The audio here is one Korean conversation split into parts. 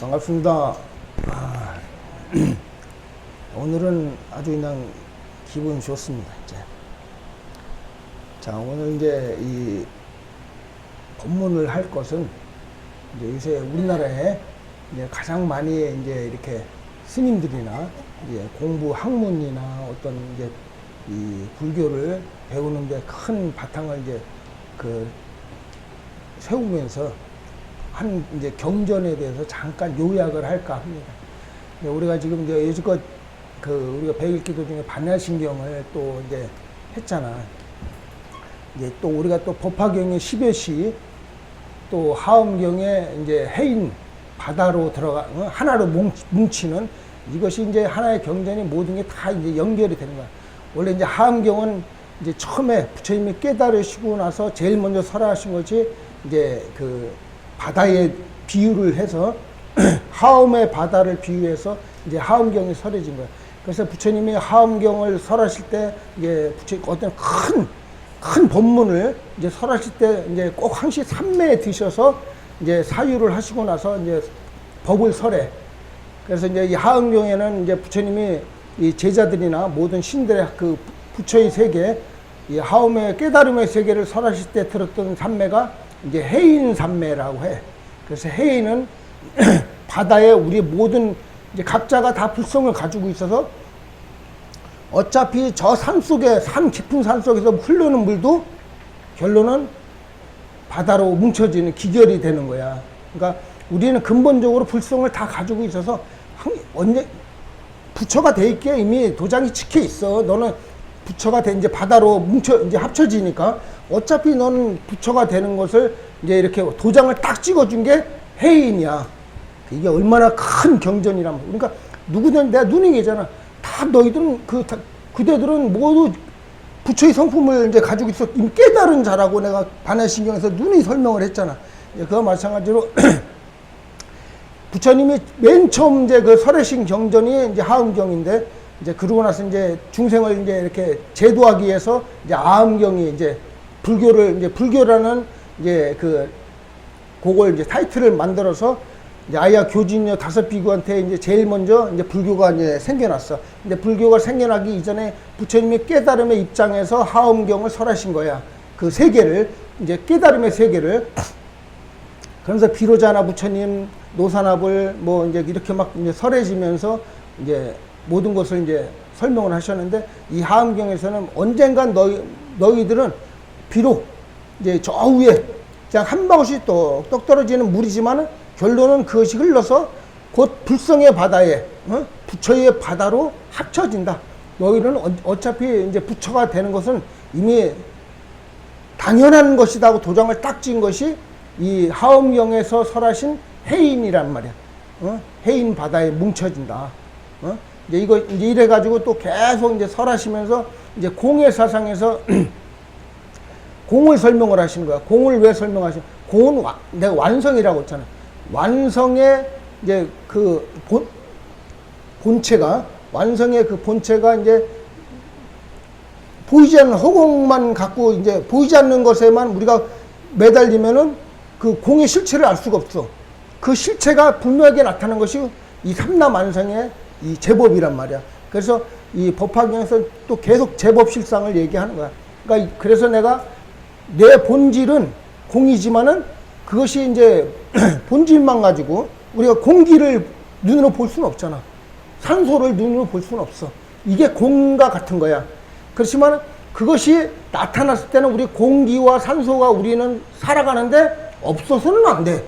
반갑습니다. 아, 오늘은 아주 그냥 기분 좋습니다. 이제. 자, 오늘 이제 이 법문을 할 것은 이제 요새 우리나라에 이제 가장 많이 이제 이렇게 스님들이나 이제 공부 학문이나 어떤 이제 이 불교를 배우는데 큰 바탕을 이제 그 세우면서 한 이제 경전에 대해서 잠깐 요약을 할까 합니다. 우리가 지금 이제 여지껏 그 우리가 백일기도 중에 반야신경을 또 이제 했잖아. 이제 또 우리가 또 법화경의 10여시 또 하엄경에 이제 해인 바다로 들어가 어? 하나로 뭉- 뭉치는 이것이 이제 하나의 경전이 모든 게 다 이제 연결이 되는 거야. 원래 이제 하엄경은 이제 처음에 부처님이 깨달으시고 나서 제일 먼저 설하신 것이 이제 그 바다에 비유를 해서 하엄의 바다를 비유해서 이제 하엄경이 설해진 거야. 그래서 부처님이 하엄경을 설하실 때 이제 부처 어떤 큰큰 법문을 이제 설하실 때 이제 꼭 항시 삼매에 드셔서 이제 사유를 하시고 나서 이제 법을 설해. 그래서 이제 이 하음경에는 이제 부처님이 이 제자들이나 모든 신들의 그 부처의 세계, 이 하음의 깨달음의 세계를 설하실 때 들었던 삼매가 이제 해인 삼매라고 해. 그래서 해인은 바다에 우리 모든 이제 각자가 다 불성을 가지고 있어서 어차피 저 산 속에 산 깊은 산 속에서 흐르는 물도 결론은 바다로 뭉쳐지는 기결이 되는 거야. 그러니까 우리는 근본적으로 불성을 다 가지고 있어서 한- 언제 부처가 돼 있게 이미 도장이 찍혀 있어. 너는 부처가 돼 이제 바다로 뭉쳐 이제 합쳐지니까 어차피 너는 부처가 되는 것을 이제 이렇게 도장을 딱 찍어준 게 해인이야. 이게 얼마나 큰 경전이란 말이야. 그러니까 누구든 내가 계잖아. 다 너희들은 그 다- 그대들은 모두 부처의 성품을 이제 가지고 있어 이미 깨달은 자라고 내가 반야신경에서 눈이 설명을 했잖아. 예, 그와 마찬가지로 부처님이 맨 처음 이제 그 설해신 경전이 이제 하음경인데 이제 그러고 나서 이제 중생을 이제 이렇게 제도하기 위해서 이제 아음경이 이제 불교를 이제 불교라는 이제 그 그걸 이제 타이틀을 만들어서 이제 아야 교진녀 다섯 비구한테 이제 제일 먼저 이제 불교가 이제 생겨났어. 근데 불교가 생겨나기 이전에 부처님이 깨달음의 입장에서 하엄경을 설하신 거야. 그 세계를 이제 깨달음의 세계를 그러면서 비로자나 부처님 노산합을 뭐 이제 이렇게 막 이제 설해지면서 이제 모든 것을 이제 설명을 하셨는데 이 하엄경에서는 언젠간 너희 너희들은 비록 이제 저 위에 그냥 한 방울씩 똑똑 떨어지는 물이지만은 결론은 그것이 흘러서 곧 불성의 바다에 어? 부처의 바다로 합쳐진다. 너희는 어- 어차피 이제 부처가 되는 것은 이미 당연한 것이다 하고 도장을 딱 찍은 것이 이 하엄경에서 설하신 해인이란 말이야. 어? 해인 바다에 뭉쳐진다. 어? 이제 이거 이제 이래 가지고 또 계속 이제 설하시면서 이제 공의 사상에서 공을 설명을 하시는 거야. 공을 왜 설명하시? 공은 와- 내가 완성이라고 했잖아. 완성의 이제 그 본, 본체가 완성의 그 본체가 이제 보이지 않는 허공만 갖고 이제 보이지 않는 것에만 우리가 매달리면은 그 공의 실체를 알 수가 없어. 그 실체가 분명하게 나타나는 것이 이 삼남완성의 이 제법이란 말이야. 그래서 이 법화경에서 또 계속 제법 실상을 얘기하는 거야. 그러니까 이- 그래서 내가 내 본질은 공이지만은 그것이 이제 본질만 가지고 우리가 공기를 눈으로 볼 수는 없잖아. 산소를 눈으로 볼 수는 없어. 이게 공과 같은 거야. 그렇지만 그것이 나타났을 때는 우리 공기와 산소가 우리는 살아가는데 없어서는 안 돼.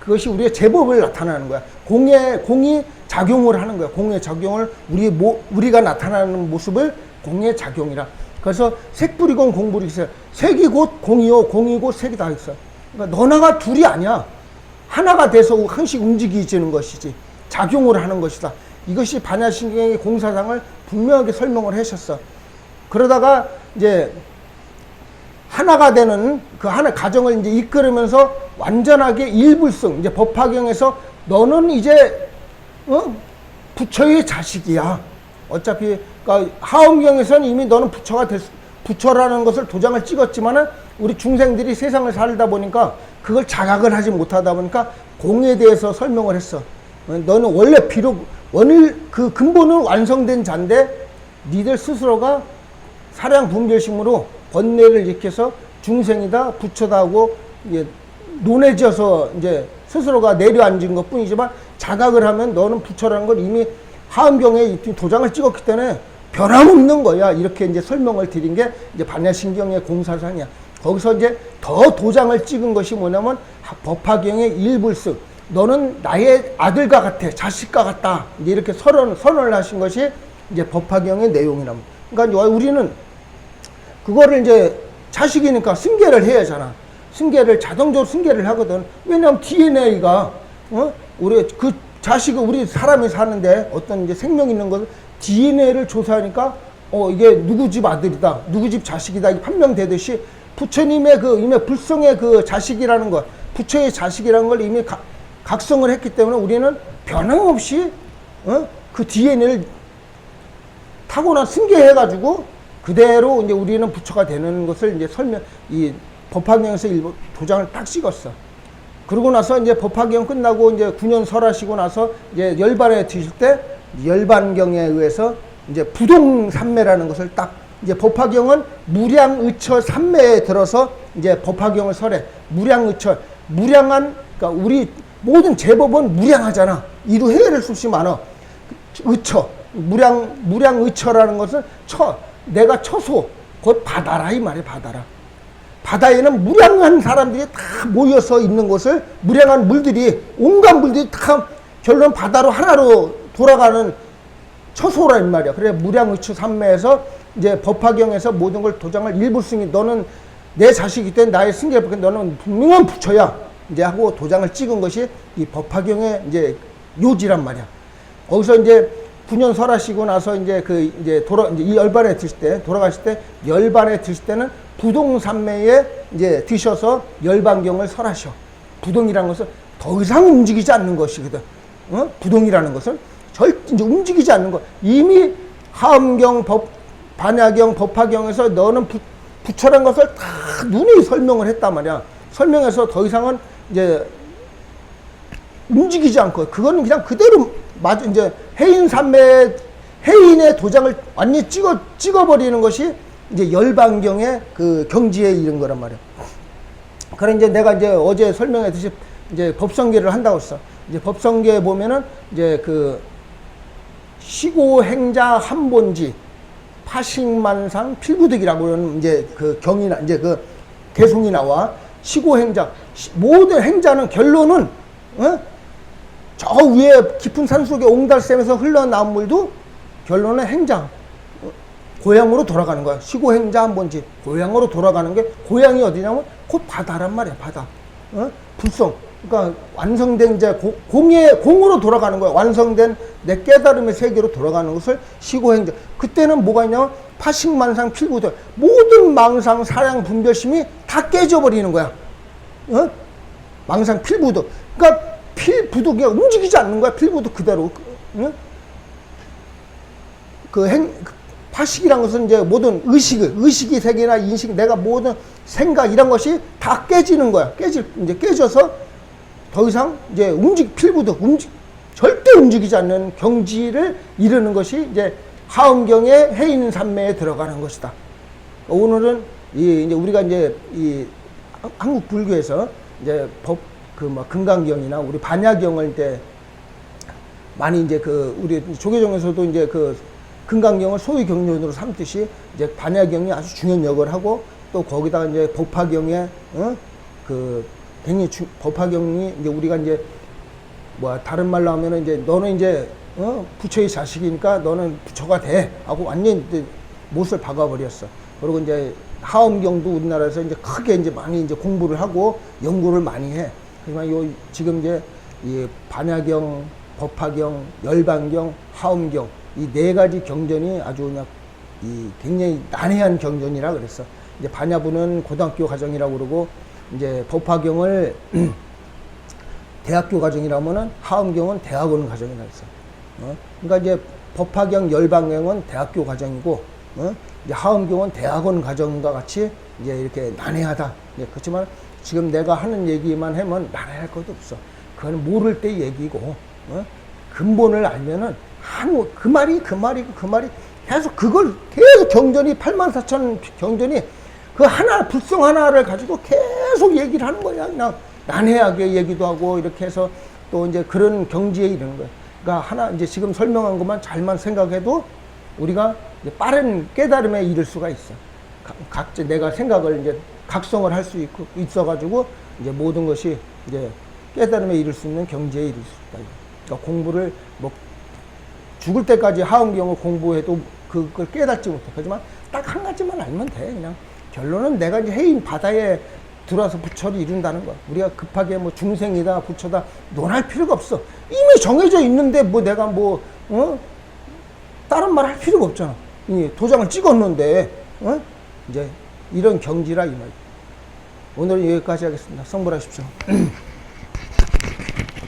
그것이 우리의 제법을 나타나는 거야. 공의 공이 작용을 하는 거야. 공의 작용을 우리 모, 우리가 나타나는 모습을 공의 작용이라. 그래서 색불이건 공불이 있어요. 색이 곧 공이요, 공이 곧 색이 다 있어. 그러니까 너나가 둘이 아니야. 하나가 돼서 항시 움직이지는 것이지. 작용을 하는 것이다. 이것이 반야신경의 공사상을 분명하게 설명을 하셨어. 그러다가 이제 하나가 되는 그 하나 가정을 이제 이끌으면서 완전하게 일불성 이제 법화경에서 너는 이제 어? 부처의 자식이야. 어차피 그러니까 하엄경에서는 이미 너는 부처가 됐 부처라는 것을 도장을 찍었지만은 우리 중생들이 세상을 살다 보니까 그걸 자각을 하지 못하다 보니까 공에 대해서 설명을 했어. 어, 너는 원래 비록 원일 그 근본은 완성된 자인데 니들 스스로가 사량 분별심으로 번뇌를 일으켜서 중생이다 부처다 하고 이제 논해져서 이제 스스로가 내려앉은 것 뿐이지만 자각을 하면 너는 부처라는 걸 이미 하음경에 이 도장을 찍었기 때문에 변함없는 거야. 이렇게 이제 설명을 드린 게 이제 반야신경의 공사상이야. 거기서 이제 더 도장을 찍은 것이 뭐냐면 법화경의 일불습. 너는 나의 아들과 같아, 자식과 같다. 이렇게 선언, 선언을 하신 것이 이제 법화경의 내용이랍니다. 그러니까 우리는 그거를 이제 자식이니까 승계를 해야 하잖아. 승계를 자동적으로 승계를 하거든. 왜냐하면 DNA가 어? 우리 그 자식을 우리 사람이 사는데 어떤 이제 생명 있는 것을 DNA를 조사하니까 어 이게 누구 집 아들이다, 누구 집 자식이다 이게 판명되듯이 부처님의 그 이미 불성의 그 자식이라는 것, 부처의 자식이라는 걸 이미 가, 각성을 했기 때문에 우리는 변함없이 어? 그 DNA를 타고난 승계해가지고 그대로 이제 우리는 부처가 되는 것을 이제 설명, 이 법화경에서 일부 도장을 딱 찍었어. 그러고 나서 이제 법화경 끝나고 이제 9년 설하시고 나서 이제 열반에 드실 때 열반경에 의해서 이제 부동 삼매라는 것을 딱 이제 법화경은 무량의처 삼매에 들어서 이제 법화경을 설해. 무량의처, 무량한, 그러니까 우리 모든 제법은 무량하잖아. 이루 해를 수시 많아. 의처, 무량, 무량의처라는 것은 처, 내가 처소, 곧 바다라 이 말이야, 바다라. 바다에는 무량한 사람들이 다 모여서 있는 곳을 무량한 물들이 온갖 물들이 다 결론 바다로 하나로 돌아가는 처소라 이 말이야. 그래 무량의처 삼매에서 이제 법화경에서 모든 걸 도장을 일부 승인 너는 내 자식이 된 나의 승계를 받 너는 분명한 부처야. 이제 하고 도장을 찍은 것이 이 법화경의 이제 요지란 말이야. 거기서 이제 9년 설하시고 나서 이제 그 이제 돌아 이제 이 열반에 드실 때 돌아가실 때 열반에 드실 때는 부동산매에 이제 드셔서 열반경을 설하셔. 부동이라는 것은 더 이상 움직이지 않는 것이거든. 어? 부동이라는 것은 절 이제 움직이지 않는 것. 이미 하엄경 법 반야경 법화경에서 너는 부, 부처란 것을 다 눈이 설명을 했단 말이야. 설명해서 더 이상은 이제 움직이지 않고 그거는 그냥 그대로 맞 이제 해인 삼매 해인의 도장을 완전히 찍어 찍어버리는 것이 이제 열반경의 그 경지에 이른 거란 말이야. 그래 이제 내가 이제 어제 설명했듯이 이제 법성계를 한다고 했어. 이제 법성계에 보면은 이제 그 시고행자 한본지 파식만상 필구득이라고 하는 이제 그 경이 나 이제 그 개송이 나와 시고행자 시- 모든 행자는 결론은 어? 저 위에 깊은 산 속에 옹달샘에서 흘러나온 물도 결론은 행자 어, 고향으로 돌아가는 거야. 시고 행자 한 번지. 고향으로 돌아가는 게 고향이 어디냐면 곧 바다란 말이야 바다. 어? 불성. 그러니까 완성된 이제 고- 공의 공으로 돌아가는 거야. 완성된 내 깨달음의 세계로 돌아가는 것을 시고 행자 그때는 뭐가 있냐면 파식만상 필구들. 모든 망상 사량 분별심이 다 깨져버리는 거야. 어? 망상 필부도. 그러니까 필부도 그냥 움직이지 않는 거야. 필부도 그대로. 응? 그 행, 그 파식이란 것은 이제 모든 의식을, 의식이 세계나 인식, 내가 모든 생각 이런 것이 다 깨지는 거야. 깨질, 이제 깨져서 더 이상 이제 움직, 필부도 움직, 절대 움직이지 않는 경지를 이루는 것이 이제 하음경의 해인 산매에 들어가는 것이다. 오늘은 이 이제 우리가 이제 이 한- 한국 불교에서 이제 법 그 뭐 금강경이나 우리 반야경을 이제 많이 이제 그 우리 조계종에서도 이제 그 금강경을 소위 경륜으로 삼듯이 이제 반야경이 아주 중요한 역을 하고 또 거기다가 이제 법화경에 어? 그 굉장히 주, 법화경이 이제 우리가 이제 뭐 다른 말로 하면은 이제 너는 이제 어 부처의 자식이니까 너는 부처가 돼 하고 완전 히 못을 박아버렸어. 그리고 이제 하엄경도 우리나라에서 이제 크게 이제 많이 이제 공부를 하고 연구를 많이 해. 하지만 요 지금 이제 이 반야경, 법화경, 열반경, 하엄경 이 네 가지 경전이 아주 그냥 이 굉장히 난해한 경전이라 그랬어. 이제 반야부는 고등학교 과정이라고 그러고 이제 법화경을 대학교 과정이라면은 하음경은 대학원 과정이라 했어. 어? 그러니까 이제 법화경 열방경은 대학교 과정이고 어? 이제 하음경은 대학원 과정과 같이 이제 이렇게 난해하다. 예, 그렇지만 지금 내가 하는 얘기만 하면 난해할 것도 없어. 그건 모를 때 얘기고 어? 근본을 알면은 한, 그 말이 그 말이고 그 말이 계속 그걸 계속 경전이 8만 4천 경전이 그 하나 불성 하나를 가지고 계속 얘기를 하는 거야. 그냥 난해하게 얘기도 하고 이렇게 해서 또 이제 그런 경지에 이르는 거야. 그러니까 하나 이제 지금 설명한 것만 잘만 생각해도 우리가 빠른 깨달음에 이를 수가 있어. 각- 각자 내가 생각을 이제 각성을 할 수 있고 있어가지고 이제 모든 것이 이제 깨달음에 이를 수 있는 경지에 이를 수 있다. 그러니까 공부를 뭐 죽을 때까지 하은경을 공부해도 그걸 깨닫지 못해. 하지만 딱 한 가지만 알면 돼. 그냥 결론은 내가 이제 해인 바다에 들어와서 부처를 이룬다는 거야. 우리가 급하게 뭐 중생이다, 부처다 논할 필요가 없어. 이미 정해져 있는데 뭐 내가 뭐, 어? 다른 말 할 필요가 없잖아. 이 도장을 찍었는데, 어? 이제 이런 경지라 이 말. 오늘은 여기까지 하겠습니다. 성불하십시오.